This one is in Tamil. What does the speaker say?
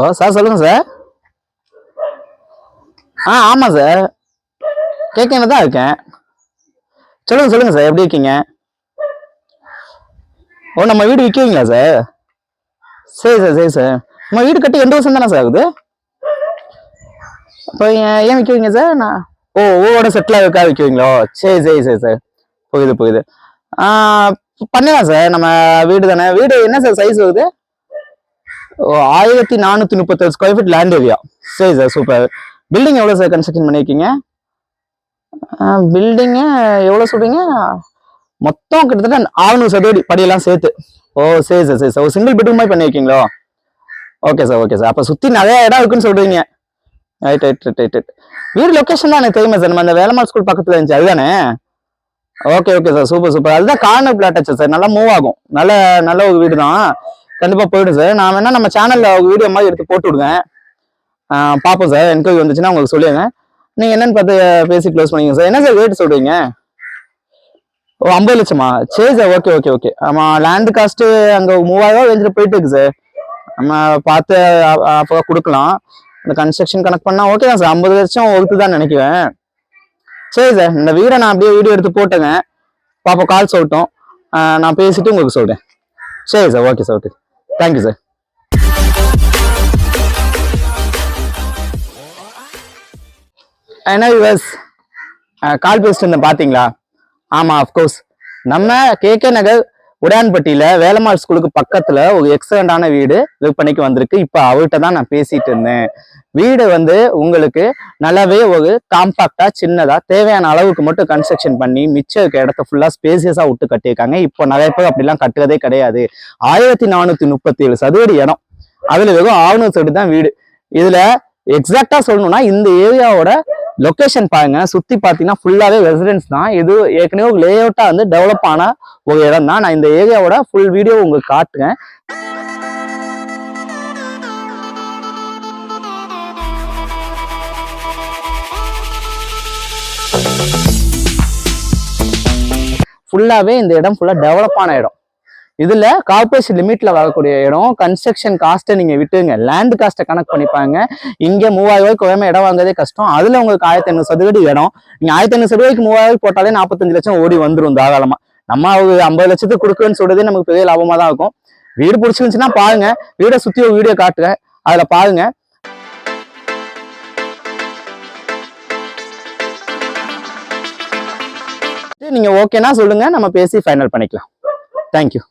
ஓ சார் சொல்லுங்கள் சார். ஆ ஆமாம் சார். கேட்க தான் இருக்கேன். சொல்லுங்கள் சொல்லுங்கள் சார். எப்படி இருக்கீங்க? ஓ நம்ம வீடு விற்கிறீங்களா சார்? சரி சார் சரி சார். நம்ம வீடு கட்டி ரெண்டு வருஷம் தானே சார் ஆகுது? அப்போ ஏன் விற்கிறீங்க விற்குவீங்க சார்? நான் ஓ ஓட செட்டில் இருக்கா விற்கிறீங்களோ சரி சரி சரி சார். புரியுது புரியுது. பண்ணிடலாம் சார். நம்ம வீடு தானே. வீடு என்ன சார் சைஸ் வருது? ஆயிரத்தி நானூற்றி முப்பத்தேழு ஸ்கொயர் ஃபீட் லேண்ட் ஏரியா சரி சார் சூப்பர் பில்டிங் எவ்வளோ சார் கன்ஸ்ட்ரக்ஷன் பண்ணியிருக்கீங்க? பில்டிங்கு எவ்வளோ சொல்றீங்க? மொத்தம் கிட்டத்தட்ட ஆறுநூறு சதுரடி படியெல்லாம் சேர்த்து. ஓ சரி சார் சரி சார் ஒரு சிங்கிள் பெட்ரூம் மாதிரி பண்ணியிருக்கீங்களோ? ஓகே சார் ஓகே சார் அப்போ சுற்றி நிறைய இடம் இருக்குன்னு சொல்றீங்க. Right right right right right வீடு லொக்கேஷன் தான் எனக்கு தெரியுமா சார் நம்ம அந்த வேலமாள் ஸ்கூல் பக்கத்தில் இருந்துச்சு. அதுதானே? Okay okay sir super super அதுதான் கார்னர் பிளாட் ஆச்சு சார் நல்லா மூவ் ஆகும். நல்ல நல்ல ஒரு வீடு தான் கண்டிப்பாக போயிடும் சார். நான் வேணா நம்ம சேனலில் வீடியோ மாதிரி எடுத்து போட்டு விடுவேன். பார்ப்போம் சார். என்கொயரி வந்துச்சுன்னா உங்களுக்கு சொல்லிடுங்க நீங்கள் என்னன்னு பார்த்து பேசி க்ளோஸ் பண்ணிக்கோங்க சார். என்ன சார் ரேட் சொல்கிறீங்க ஓ ஐம்பது லட்சமா? சரி சார் ஓகே ஓகே ஓகே ஆமாம் லேண்டு காஸ்ட்டு அங்கே மூவாயிரம் ரேஞ்சில் போயிட்டு இருக்கு சார். நம்ம பார்த்து அப்போ கொடுக்கலாம். இந்த கன்ஸ்ட்ரக்ஷன் கனெக்ட் பண்ணால் ஓகே தான் சார். ஐம்பது லட்சம் ஒருத்து தான் நினைக்குவேன் சரி சார் இந்த வீடை நான் அப்படியே வீடியோ எடுத்து போட்டேங்க பாப்பா கால் சொல்லட்டும். நான் பேசிட்டு உங்களுக்கு சொல்கிறேன் சரி sir okay sir okay thank you sir என்ன யூஎஸ் கால் பேசிட்டு இருந்தேன் பார்த்தீங்களா? ஆமாம் அஃப்கோர்ஸ் நம்ம கேகே நகர் உடையான்பட்டியில வேலம்மாள் ஸ்கூலுக்கு பக்கத்துல ஒரு எக்ஸலண்டான வீடு விற்பனைக்கு வந்திருக்கு. இப்போ அவர்கிட்ட தான் நான் பேசிட்டு இருந்தேன். வீடு வந்து உங்களுக்கு நல்லாவே ஒரு காம்பாக்டா சின்னதா தேவையான அளவுக்கு மட்டும் கன்ஸ்ட்ரக்ஷன் பண்ணி மிச்சம் இருக்க இடத்த ஃபுல்லா ஸ்பேசியஸா விட்டு கட்டியிருக்காங்க. இப்போ நிறைய பேர் அப்படிலாம் கட்டுறதே கிடையாது. ஆயிரத்தி நானூத்தி முப்பத்தி ஏழு சதுரடி இடம். அதுல வெறும் ஆறுநூறு சதுரடி தான் வீடு. இதுல எக்ஸாக்டா சொல்லணும்னா இந்த ஏரியாவோட லொக்கேஷன் பாருங்க. சுத்தி பாத்தீங்கன்னா ஃபுல்லாவே ரெசிடென்ஸ் தான். இது ஏற்கனவே லே அவுட்டா வந்து டெவலப் ஆன ஒரு இடம் தான். நான் இந்த ஏரியாவோட ஃபுல் வீடியோ உங்களுக்கு காட்டுறேன். ஃபுல்லாவே இந்த இடம் ஃபுல்லா டெவலப் ஆன இடம். இதுல கார்பரேஷன் லிமிட்ல வரக்கூடிய இடம் கன்ஸ்ட்ரக்ஷன் காஸ்ட்டை நீங்க விட்டுங்க லேண்ட் காஸ்ட்டை கணக்கு பண்ணிப்பாங்க. இங்க மூவாயிரம் ரூபாய்க்கு இடம் வாங்குறதே கஷ்டம். அதுல உங்களுக்கு ஆயிரத்தி ஐநூறு சதுரடி இடம். நீங்க ஆயிரத்தி ஐநூறு சதுரடிக்கு மூவாயிரம் போட்டாலே நாற்பத்தஞ்சு லட்சம் ஓடி வந்துடும் தாராளமா. நம்ம ஒரு ஐம்பது லட்சத்துக்கு கொடுக்குன்னு சொல்றதே நமக்கு பெரிய லாபமா தான் இருக்கும். வீடு பிடிச்சிருந்துச்சுன்னா பாருங்க. வீடை சுத்தி ஒரு வீடியோ காட்டுறேன் அதுல பாருங்க. நீங்க ஓகேனா சொல்லுங்க. நம்ம பேசி ஃபைனல் பண்ணிக்கலாம். தேங்க்யூ